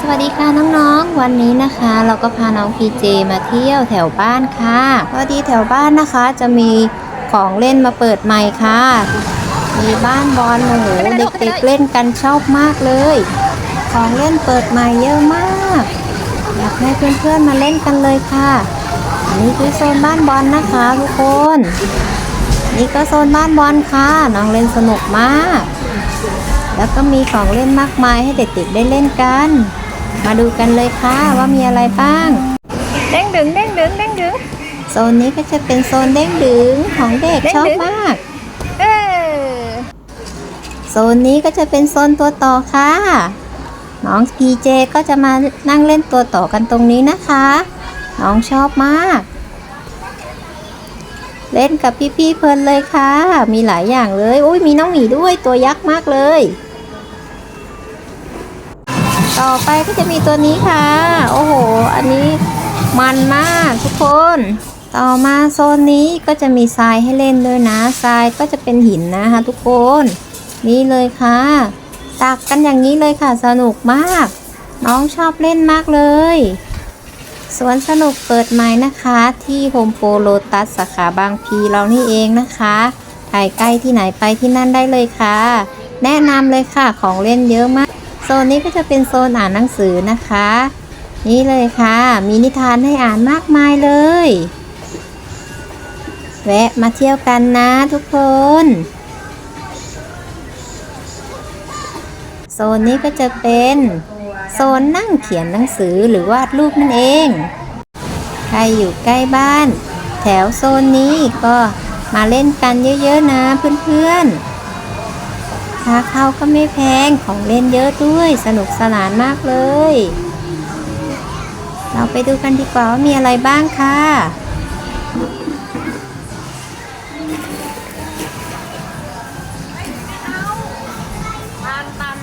สวัสดีค่ะน้องๆ วันนี้นะคะ เราก็พาน้องพีเจมาเที่ยวแถวบ้านค่ะพอดีแถวบ้านนะคะจะมีของเล่นมาเปิดใหม่ค่ะ มีบ้านบอลโอ้โหเด็กๆเล่นกันชอบมากเลย ของเล่นเปิดใหม่เยอะมากอยากให้เพื่อนๆมาเล่นกันเลยค่ะอันนี้คือโซนบ้านบอลนะคะทุกคน นี่ก็โซนบ้านบอลค่ะน้องเล่นสนุกมากแล้วก็มีของเล่นมากมายให้เด็กๆได้เล่นกัน มาดูกันเลยค่ะว่ามีอะไรบ้าง เด้งดึงเด้งดึงเด้งดึงโซนนี้ก็จะเป็นโซนเด้งดึงของเด็กเด้งชอบดึงมากเออโซนนี้ก็จะเป็นโซนตัวต่อค่ะ น้องพีเจก็จะมานั่งเล่นตัวต่อกันตรงนี้นะคะ น้องชอบมาก เล่นกับพี่ๆเพลินเลยค่ะ มีหลายอย่างเลย อุ้ยมีน้องหมีด้วยตัวยักษ์มากเลย ต่อไปก็จะมีตัวนี้ค่ะ โอ้โห อันนี้มันมากทุกคน ต่อมาโซนนี้ก็จะมีทรายให้เล่นด้วยนะทรายก็จะเป็นหินนะคะทุกคน นี่เลยค่ะตักกันอย่างนี้เลยค่ะสนุกมาก น้องชอบเล่นมากเลยสวนสนุกเปิดใหม่นะคะที่โฮมโปรโลตัสสาขาบางพีเรานี่เองนะคะใครใกล้ที่ไหนไปที่นั่นได้เลยค่ะ แนะนำเลยค่ะของเล่นเยอะมาก โซนนี้ก็จะเป็นโซนอ่านหนังสือนะคะ นี่เลยค่ะ มีนิทานให้อ่านมากมายเลย แวะมาเที่ยวกันนะทุกคน โซนนี้ก็จะเป็นโซนนั่งเขียนหนังสือหรือวาดรูปนั่นเอง ใครอยู่ใกล้บ้าน แถวโซนนี้ก็มาเล่นกันเยอะๆนะเพื่อนๆ ค่าเข้าก็ไม่แพงของเล่นเยอะด้วยสนุกสนานมากเลย เราไปดูกันดีกว่าว่ามีอะไรบ้างคะ่ะตา